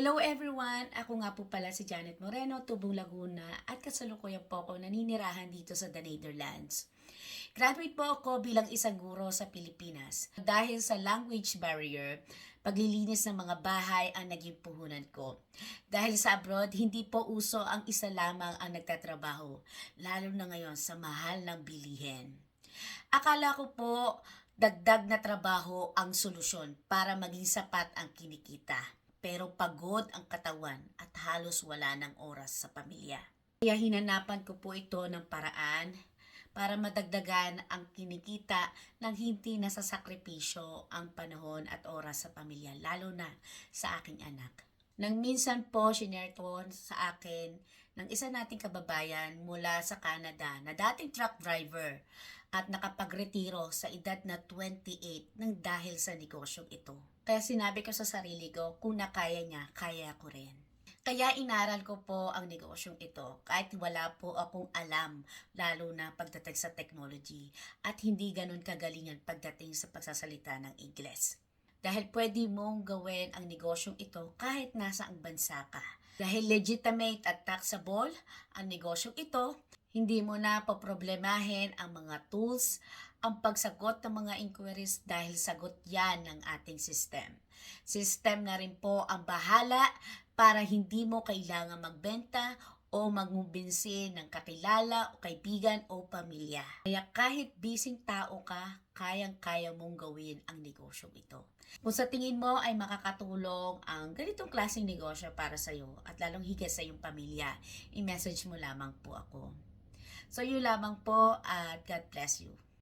Hello everyone! Ako nga po pala si Janet Moreno, Tubong Laguna at kasalukuyan po ako naninirahan dito sa The Netherlands. Graduate po ako bilang isang guro sa Pilipinas. Dahil sa language barrier, paglilinis ng mga bahay ang naging puhunan ko. Dahil sa abroad, hindi po uso ang isa lamang ang nagtatrabaho, lalo na ngayon sa mahal ng bilihin. Akala ko po dagdag na trabaho ang solusyon para maging sapat ang kinikita. Pero pagod ang katawan at halos wala ng oras sa pamilya. Kaya hinanapan ko po ito ng paraan para madagdagan ang kinikita ng hindi nasasakripisyo ang panahon at oras sa pamilya, lalo na sa aking anak. Nang minsan po, ko sa akin ng isa nating kababayan mula sa Canada na dating truck driver at nakapagretiro sa edad na 28 nang dahil sa negosyong ito. Kaya sinabi ko sa sarili ko, kung nakaya niya, kaya ko rin. Kaya inaral ko po ang negosyong ito kahit wala po akong alam lalo na pagdating sa technology at hindi ganun kagalingan pagdating sa pagsasalita ng Ingles. Dahil pwede mong gawin ang negosyong ito kahit nasa ang bansa ka. Dahil legitimate at taxable ang negosyong ito, hindi mo na poproblemahin ang mga tools, ang pagsagot ng mga inquiries dahil sagot yan ng ating system. System na rin po ang bahala para hindi mo kailangan magbenta o magmumbinsi ng kakilala o kaibigan o pamilya. Kaya kahit bising tao ka, kayang-kaya mong gawin ang negosyong ito. Kung sa tingin mo ay makakatulong ang ganitong klaseng negosyo para sa iyo at lalong higit sa iyong pamilya, i-message mo lamang po ako. So yun lamang po at God bless you.